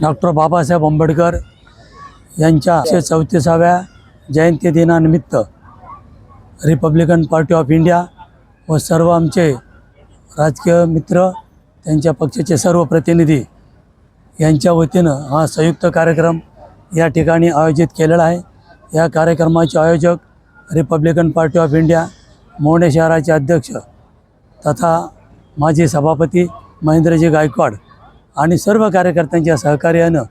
Doctor Babasaheb Ambedkar यांच्या एकशे चौतीसाव्या जयंती दिनानिमित्त रिपब्लिकन पार्टी ऑफ इंडिया व सर्व आमचे राजकीय मित्र त्यांच्या पक्षाचे सर्व प्रतिनिधी यांच्या वतीनं हा संयुक्त कार्यक्रम या ठिकाणी आयोजित केलेला आहे. या कार्यक्रमाचे आयोजक Republican Party of India Mohane शहराचे अध्यक्ष तथा माजी सभापती महेंद्रजी गायकवाड आणि सर्व कार्यकर्त्यांच्या सहकार्यानं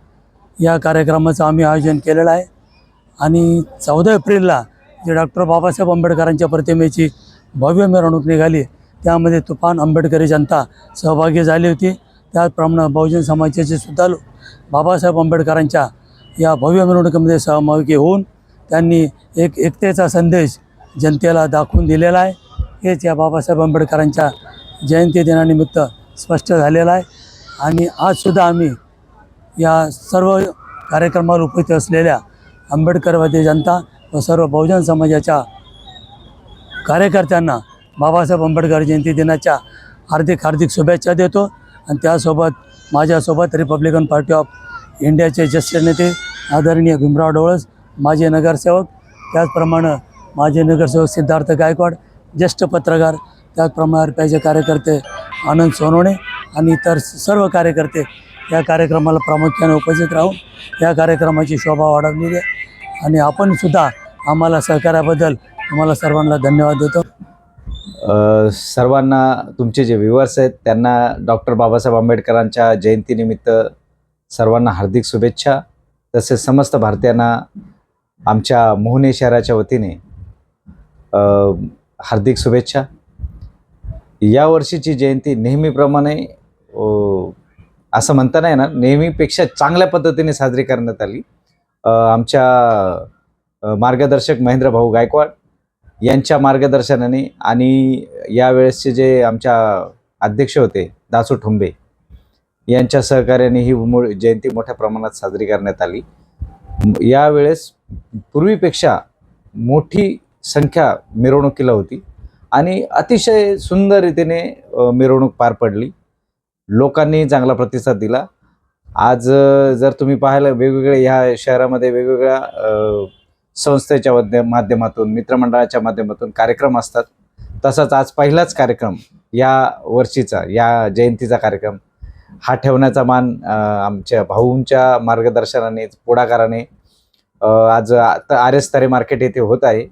या कार्यक्रमाचं आम्ही आयोजन केलेलं आहे. आणि चौदा एप्रिलला जे डॉक्टर बाबासाहेब आंबेडकरांच्या प्रतिमेची भव्य मिरवणूक निघाली त्यामध्ये तुफान आंबेडकरी जनता सहभागी झाली होती. त्याचप्रमाणे बहुजन समाजाचे सुद्धा बाबासाहेब आंबेडकरांच्या या भव्य मिरवणुकीमध्ये सहभागी होऊन त्यांनी एक एकतेचा संदेश जनतेला दाखवून दिलेला आहे. हेच या बाबासाहेब आंबेडकरांच्या जयंती दिनानिमित्त स्पष्ट झालेलं आहे. आणि आजसुद्धा आम्ही या सर्व कार्यक्रमावर उपस्थित असलेल्या आंबेडकरवादी जनता व सर्व बहुजन समाजाच्या कार्यकर्त्यांना बाबासाहेब आंबेडकर जयंती दिनाच्या हार्दिक हार्दिक शुभेच्छा देतो. आणि त्यासोबत माझ्यासोबत रिपब्लिकन पार्टी ऑफ इंडियाचे ज्येष्ठ नेते आदरणीय भीमराव डोळस माजी नगरसेवक त्याचप्रमाणे माजी नगरसेवक सिद्धार्थ गायकवाड ज्येष्ठ पत्रकार त्याचप्रमाणे आरपीआयचे कार्यकर्ते आनंद सोनवणे आणि इतर सर्व कार्यकर्ते या कार्यक्रमाला प्रामुख्याने उपस्थित राहून या कार्यक्रमाची शोभा वाढवलेली आहे. आणि आपणसुद्धा आम्हाला सहकार्याबद्दल तुम्हाला सर्वांना धन्यवाद देतो. सर्वांना तुमचे जे व्ह्युअर्स आहेत त्यांना डॉक्टर बाबासाहेब आंबेडकरांच्या जयंतीनिमित्त सर्वांना हार्दिक शुभेच्छा. तसेच समस्त भारतीयांना आमच्या मोहने शहराच्या वतीने हार्दिक शुभेच्छा. या वर्षीची जयंती नेहमीप्रमाणे असं म्हणता नाही ना नेहमीपेक्षा चांगल्या पद्धतीने साजरी करण्यात आली. आमच्या मार्गदर्शक महेंद्र भाऊ गायकवाड यांच्या मार्गदर्शनाने आणि यावेळेसचे जे आमच्या अध्यक्ष होते दासू ठोंबे यांच्या सहकार्याने ही मूळ जयंती मोठ्या प्रमाणात साजरी करण्यात आली. यावेळेस पूर्वीपेक्षा मोठी संख्या मिरवणुकीला होती आणि अतिशय सुंदर रीतीने मिरवणूक पार पडली. लोकांनी चांगला प्रतिसाद दिला. आज जर तुम्ही पाहायला वेगवेगळ्या ह्या शहरामध्ये वेगवेगळ्या संस्थेच्या माध्य- माध्यमातून मित्रमंडळाच्या माध्यमातून कार्यक्रम असतात. तसाच आज पहिलाच कार्यक्रम या वर्षीचा या जयंतीचा कार्यक्रम. हा ठेवण्याचा मान आमच्या भाऊंच्या मार्गदर्शनाने पुढाकाराने आज आता आर एस तारे मार्केट येथे होत आहे.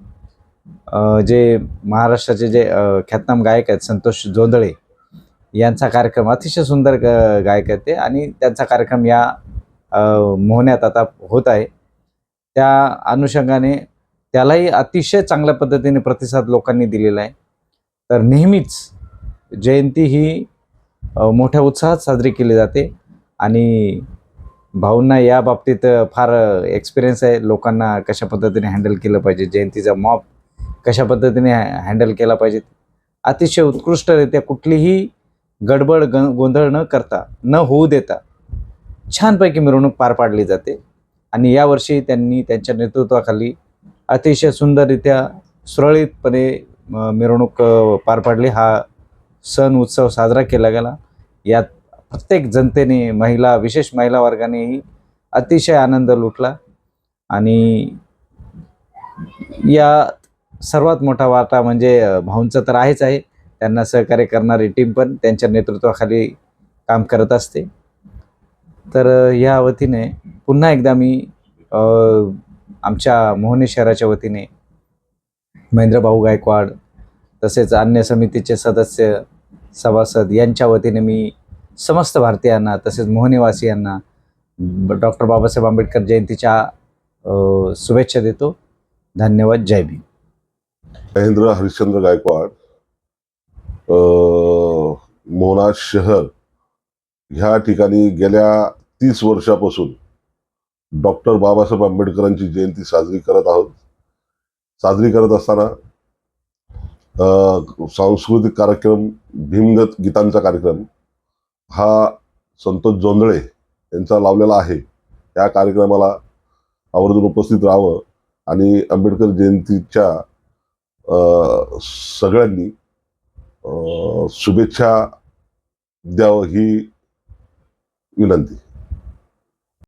जे महाराष्ट्राचे जे ख्यातनाम गायक आहेत संतोष जोंधळे यांचा कार्यक्रम अतिशय सुंदर ग- गायक आहेत ते आणि त्यांचा कार्यक्रम या मोहण्यात आता होत आहे. त्या अनुषंगाने त्यालाही अतिशय चांगल्या पद्धतीने प्रतिसाद लोकांनी दिलेला आहे. तर नेहमीच जयंती ही मोठ्या उत्साहात साजरी केली जाते आणि भाऊंना या बाबतीत फार एक्सपिरियन्स आहे. लोकांना कशा पद्धतीने हँडल केलं पाहिजे जयंतीचा मॉप कशा पद्धतीने हँडल केला पाहिजे. अतिशय उत्कृष्टरित्या कुठलीही गडबड ग गोंधळ न करता न होऊ देता छानपैकी मिरवणूक पार पाडली जाते. आणि यावर्षी त्यांनी त्यांच्या नेतृत्वाखाली अतिशय सुंदररित्या सुरळीतपणे मिरवणूक पार पाडली. हा सण उत्सव साजरा केला गेला. यात प्रत्येक जनतेने महिला विशेष महिला वर्गानेही अतिशय आनंद लुटला. आणि या सर्वात मोठा वाटा म्हणजे भाऊंचा तर आहेच आहे. त्यांना सहकार्य करणारी टीम पण त्यांच्या नेतृत्वाखाली काम करत असते. तर ह्या या वतीने पुन्हा एकदा मी आमच्या मोहने शहराच्या वतीने महेंद्रभाऊ गायकवाड तसेच अन्य समितीचे सदस्य सभासद यांच्या वतीने मी समस्त भारतीयांना तसेच मोहनेवासियांना डॉक्टर बाबासाहेब आंबेडकर जयंतीच्या शुभेच्छा देतो. धन्यवाद. जय भीम. महेंद्र हरिश्चंद्र गायकवाड अ, मोना शहर ह्या ठिकाणी गेल्या तीस वर्षापासून डॉक्टर बाबासाहेब आंबेडकरांची जयंती साजरी करत आहोत. साजरी करत असताना सांस्कृतिक कार्यक्रम भीमगत गीतांचा कार्यक्रम हा संतोष जोंधळे यांचा लावलेला आहे. या कार्यक्रमाला आवर्जून उपस्थित राहावं आणि आंबेडकर जयंतीच्या सगळ्यांनी शुभेच्छा द्यावं ही विनंती.